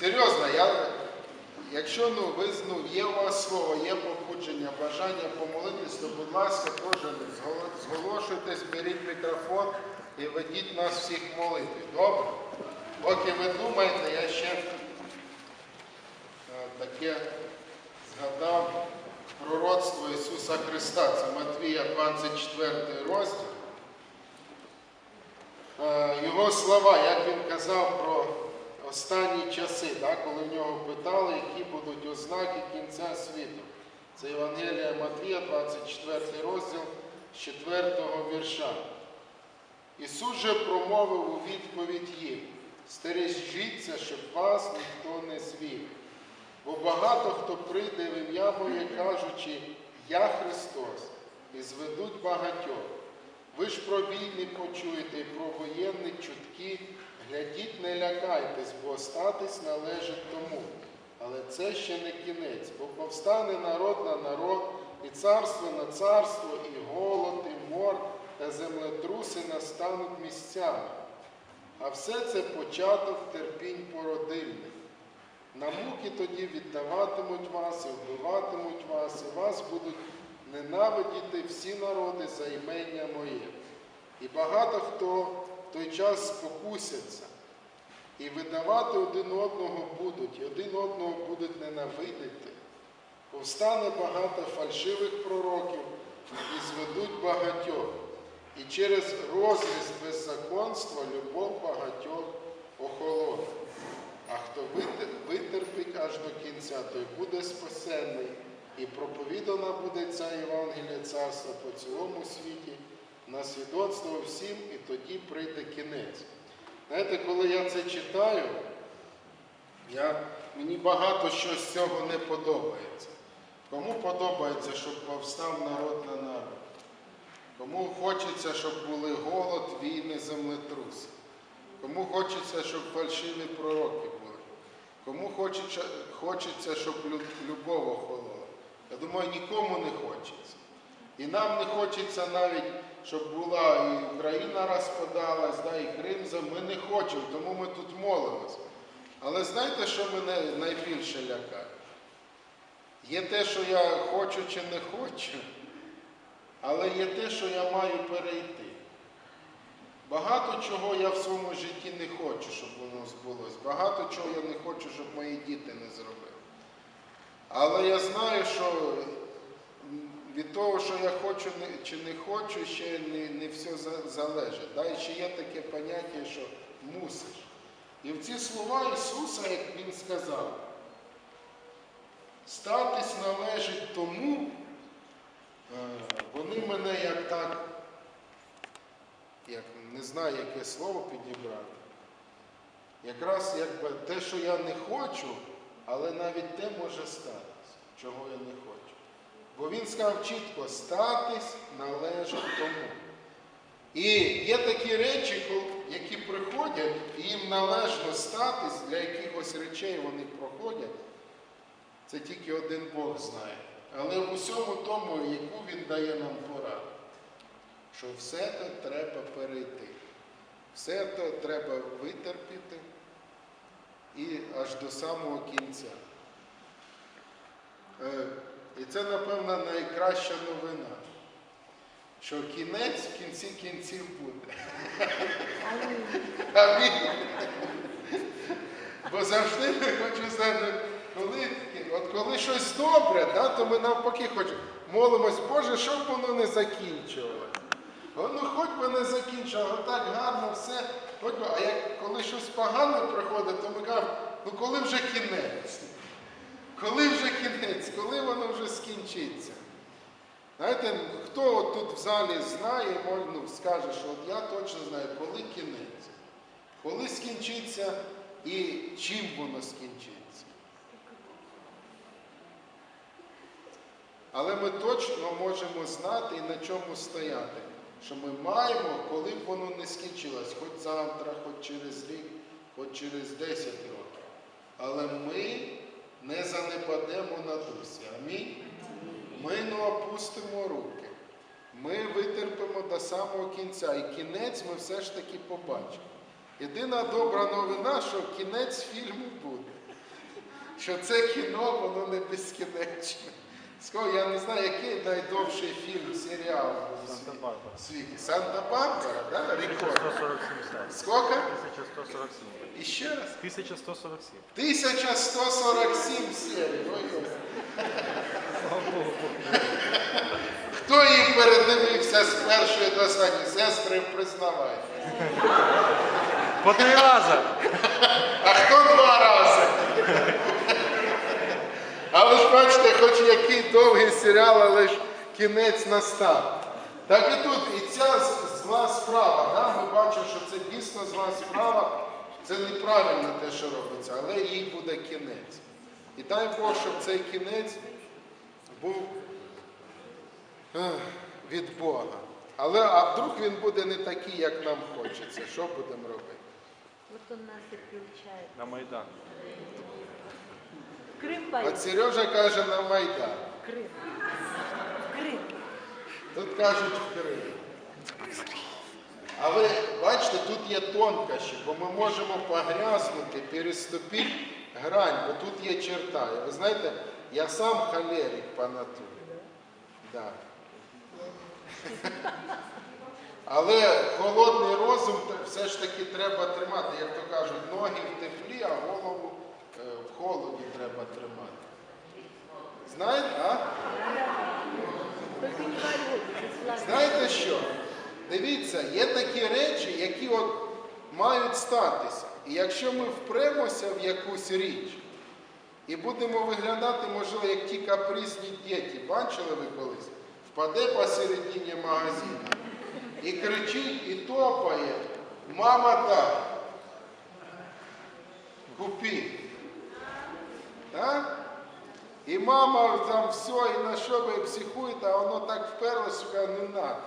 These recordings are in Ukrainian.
Серйозно, я, якщо ну, ви, ну, є у вас слово, є побудження, бажання помолитись, то, будь ласка, зголо- зголошуйтесь, беріть мікрофон і ведіть нас всіх в молитві. Добре? Поки ви думаєте, я ще е, таке згадав пророцтво Ісуса Христа. Це Матвія 24 розділ. Е, Його слова, як він казав про останні часи, да, коли в нього питали, які будуть ознаки кінця світу. Це Євангелія Матвія, 24 розділ з 4 вірша. Ісус же промовив у відповідь їм, стережіться, щоб вас ніхто не звів. Бо багато хто прийде в ім'я моє, кажучи, я Христос, і зведуть багатьох. Ви ж про війни почуєте і про воєнні чутки, глядіть, не лякайтесь, бо остатись належить тому. Але це ще не кінець, бо повстане народ на народ, і царство на царство, і голод, і мор, та землетруси настануть місцями. А все це початок терпінь породильних. На муки тоді віддаватимуть вас і вбиватимуть вас, і вас будуть ненавидіти всі народи за імення моє. І багато хто той час спокусяться, і видавати один одного будуть, і один одного будуть ненавидити. Повстане багато фальшивих пророків і зведуть багатьох. І через розріз беззаконства любов багатьох охолоне. А хто витер- витерпить аж до кінця, той буде спасенний, і проповідана буде ця Євангелія царства по цілому світі, на свідоцтво всім, і тоді прийде кінець. Знаєте, коли я це читаю, я, мені багато що з цього не подобається. Кому подобається, щоб повстав народ на народ? Кому хочеться, щоб були голод, війни, землетруси? Кому хочеться, щоб фальшиві пророки були? Кому хочеться, хочеться щоб любов охолола? Я думаю, нікому не хочеться. І нам не хочеться навіть, щоб була і Україна розпадалась, да, і Крим. за- Ми не хочемо, тому ми тут молимося. Але знаєте, що мене найбільше лякає? Є те, що я хочу чи не хочу, але є те, що я маю перейти. Багато чого я в своєму житті не хочу, щоб воно збулось. Багато чого я не хочу, щоб мої діти не зробили. Але я знаю, що від того, що я хочу чи не хочу, ще не, не все залежить. Да? І ще є таке поняття, що мусиш. І в ці слова Ісуса, як Він сказав, статись належить тому, е, вони мене як так, як не знаю, яке слово підібрати. Якраз якби те, що я не хочу, але навіть те може статись, чого я не хочу. Бо він сказав чітко, статись належить тому. І є такі речі, які приходять, і їм належно статись, для якихось речей вони проходять. Це тільки один Бог знає. Але в усьому тому, яку він дає нам пораду, що все це треба перейти. Все це треба витерпіти і аж до самого кінця. І це, напевно, найкраща новина, що кінець в кінці кінців буде. Амінь. Бо завжди ми хочу знати, коли, от коли щось добре, да, то ми навпаки хочемо молимось, Боже, щоб воно не закінчувалося. Ну, хоч би не закінчило, так гарно все. Хоч би, а як коли щось погане приходить, то ми кажемо, ну коли вже кінець? Коли вже кінець, коли воно вже скінчиться? Знаєте, хто от тут в залі знає, ну, скаже, що от я точно знаю, коли кінець, коли скінчиться і чим воно скінчиться. Але ми точно можемо знати і на чому стояти, що ми маємо, коли б воно не скінчилось, хоч завтра, хоч через рік, хоч через 10 років. Але ми занепадемо на дусі. Амінь. Ми не опустимо руки. Ми витерпимо до самого кінця. І кінець ми все ж таки побачимо. Єдина добра новина, що кінець фільму буде. що це кіно, воно не безкінечне. Скажу, я не знаю, який найдовший фільм, серіал у світі. Санта-Барбара. в світі. Санта-Барбара, да? Рекорд. 1147 серій. Сколько? 1147. І ще раз. 1147. 1147 серій. Ой. Хто її передивився з першої до останньої? Сестри, признавайте. По три рази. А хто два рази? Але ж бачите, хоч який довгий серіал, але ж кінець настав. Так і тут, і ця зла справа, да? ми бачимо, що це дійсно зла справа, це неправильно те, що робиться, але їй буде кінець. І дай Бог, щоб цей кінець був ех, від Бога. Але а вдруг він буде не такий, як нам хочеться. Що будемо робити? Вот он нас и приучает. На Майдан. В Крым От поедем. Сережа каже на Майдан. В Крым. В Крым. Тут кажуть в Крим. Але бачите, тут є тонкощі, бо ми можемо погрязнути, переступити грань, бо тут є черта. І ви знаєте, я сам холерик по натурі. Да. Але холодний розум то все ж таки треба тримати. Як то кажуть, ноги в теплі, а голову е, в холоді треба тримати. Знаєте, а? Знаєте що? Дивіться, є такі речі, які от мають статися. І якщо ми впремося в якусь річ і будемо виглядати, можливо, як ті капризні діти, бачили ви колись? Впаде посередині магазину і кричить, і топає. Мама так. Купи. І мама там все, і на що ви психуєте, а воно так вперлося, що не надо.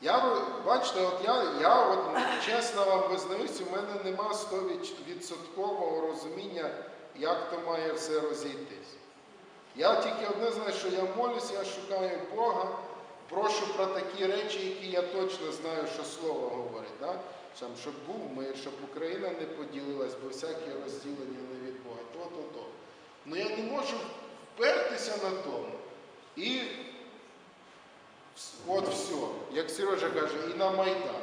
Я, бачите, от я, я от, чесно вам визнаюсь, у мене нема 100% розуміння, як то має все розійтись. Я тільки одне знаю, що я молюся, я шукаю Бога, прошу про такі речі, які я точно знаю, що Слово говорить. Да? Щоб був мир, щоб Україна не поділилась, бо всяке розділення не від Бога. То, то, то. Ну я не можу впертися на тому. І от все, як Сережа каже, і на Майдан.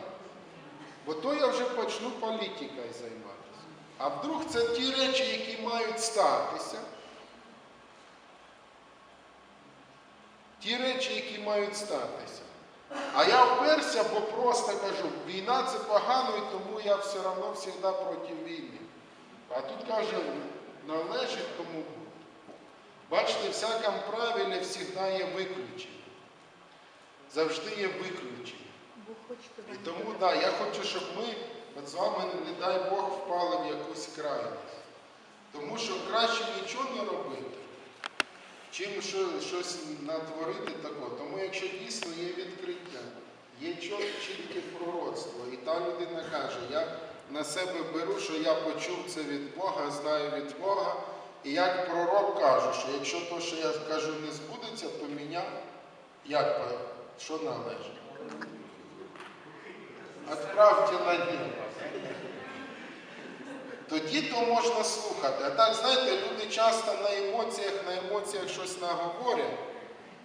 Бо то я вже почну політикою займатися. А вдруг це ті речі, які мають статися. Ті речі, які мають статися. А я вперся, бо просто кажу, війна це погано, і тому я все одно завжди проти війни. А тут каже, належить тому бути. Бачите, в всякому правилі завжди є виключення. Завжди є виключення. І тому, да, я хочу, щоб ми от з вами, не дай Бог, впали в якусь крайність. Тому що краще нічого не робити, чим щось натворити такого. Тому якщо дійсно є відкриття, є чіт- чітке пророцтво, і та людина каже, я на себе беру, що я почув це від Бога, знаю від Бога. І як пророк кажу, що якщо то, що я кажу, не збудеться, то мене як що належить? Отправьте на небо. Тоді то можна слухати. А так, знаєте, люди часто на емоціях, на емоціях щось наговорять,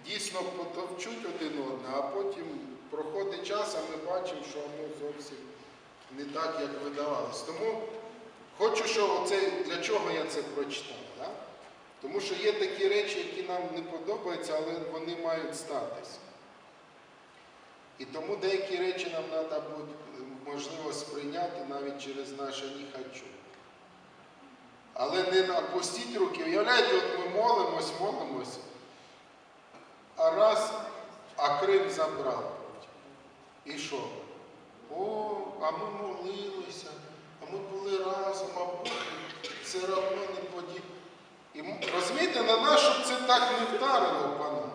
дійсно потовчуть один одного, а потім проходить час, а ми бачимо, що воно зовсім не так, як видавалось. Тому хочу, що оце, для чого я це прочитав. Да? Тому що є такі речі, які нам не подобаються, але вони мають статися. І тому деякі речі нам треба буде можливо сприйняти навіть через наше «не хочу». Але не опустіть руки. Уявляєте, от ми молимось, молимось, а раз, а Крим забрав. І що? О, а ми молилися, а ми були разом, а все одно не подіб. І розумієте, на нас, щоб це так не вдарило по нам.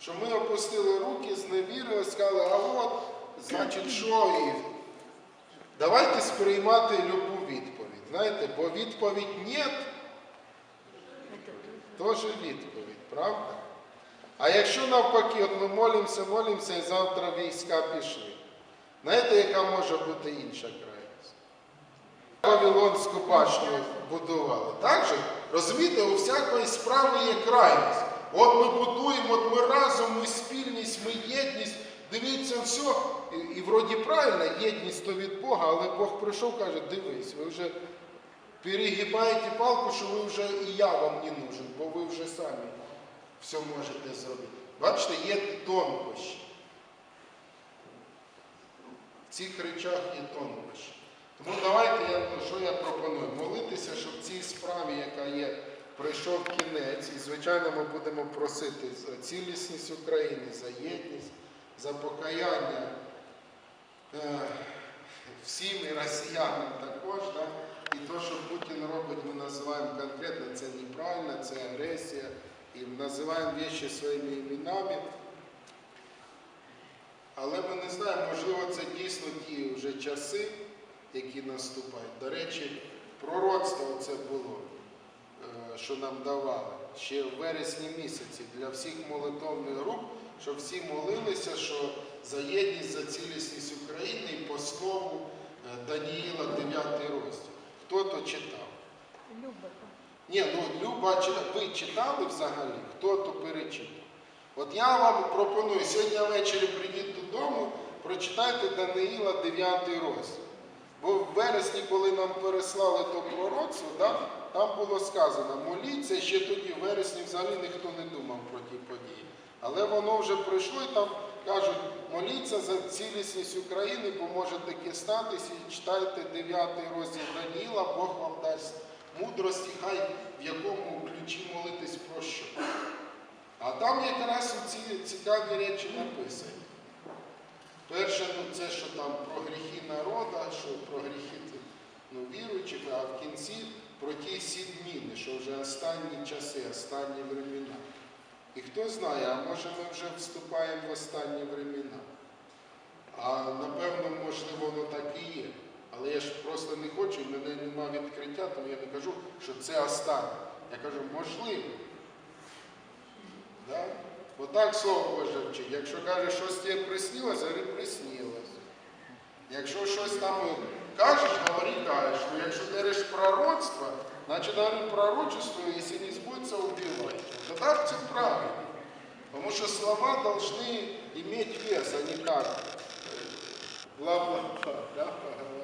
Що ми опустили руки, зневірили, сказали, а от, значить, що і давайте сприймати любу відповідь. Знаєте, бо відповідь ні, теж відповідь, правда? А якщо навпаки, от ми молимося, молимося і завтра війська пішли. Знаєте, яка може бути інша крайність? Вавилонську башню будували. Так же, розумієте, у всякої справи є крайність. От ми будуємо, от ми разом, ми спільність, ми єдність. Дивіться, все. І, і вроді правильно, єдність то від Бога, але Бог прийшов, каже, дивись, ви вже перегибаєте палку, що ви вже і я вам не нужен, бо ви вже самі все можете зробити. Бачите, є тонкощі. В цих речах є тонкощі. Тому давайте я що я пропоную? Молитися, щоб цій справі, яка є, прийшов кінець, і звичайно ми будемо просити за цілісність України, за єдність, за покаяння е, всім і росіянам також. Да? І то, що Путін робить, ми називаємо конкретно, це неправильно, це агресія. І називаємо речі своїми іменами. Але ми не знаємо, можливо, це дійсно ті вже часи, які наступають. До речі, пророцтво це було, е, що нам давали ще в вересні місяці для всіх молитовних груп, щоб всі молилися, що за єдність, за цілісність України і по слову е, Даніїла 9 розділ. Хто то читав? Люба там. Ні, ну Люба, ви читали взагалі? Хто то перечитав? От я вам пропоную, сьогодні ввечері прийдіть додому, прочитайте Даниїла 9 розділ. Бо в вересні, коли нам переслали то пророцтво, да, там було сказано, моліться, ще тоді в вересні взагалі ніхто не думав про ті події. Але воно вже пройшло і там кажуть, моліться за цілісність України, бо може таке статися, і читайте 9 розділ Даніїла, Бог вам дасть мудрості, хай в якому ключі молитись про що. А там якраз ці цікаві речі написані. Перше, ну це що там про гріхи народа, що про гріхи ну, віруючих, а в кінці про ті сі дніни, що вже останні часи, останні времена. І хто знає, а може ми вже вступаємо в останні времена. Це останнє. Я кажу, можливо. Да? Отак слово Боже вчить. Якщо каже, щось тебе приснилось, говори приснилось. Якщо щось там кажеш, говори кажеш. Ну, якщо говориш пророцтво, значить говори пророчество, якщо не збудеться, убивай. То так це правильно. Тому що слова должны иметь вес, а не как бла-бла-бла, все.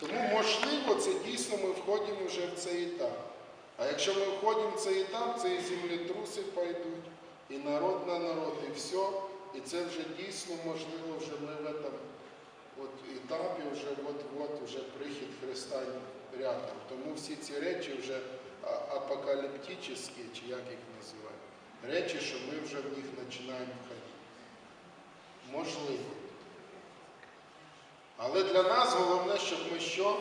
Тому, можливо, це дійсно ми входимо вже в цей етап. А якщо ми входимо в цей етап, це і землетруси пойдуть, і народ на народ, і все. І це вже дійсно можливо, вже ми в этом етапі вже от-от вже прихід Христа рядом. Тому всі ці речі вже апокаліптичні, чи як їх називають, речі, що ми вже в них починаємо входити. Можливо. Але для нас головне, щоб ми що?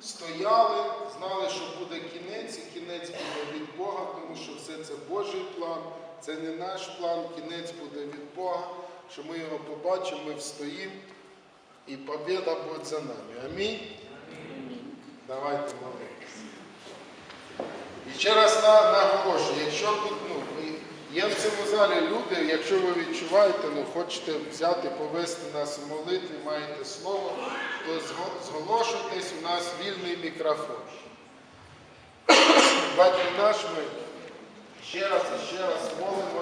Стояли, знали, що буде кінець, і кінець буде від Бога, тому що все це Божий план, це не наш план, кінець буде від Бога, що ми його побачимо, ми встоїмо, і побіда буде за нами. Амінь. Давайте молитися. І ще раз на- наголошую, якщо тут є в цьому залі люди, якщо ви відчуваєте, ну, хочете взяти, повести нас в молитві, маєте слово, то зголошуйтесь, у нас вільний мікрофон. Батько наш, ми ще раз і ще раз молимося.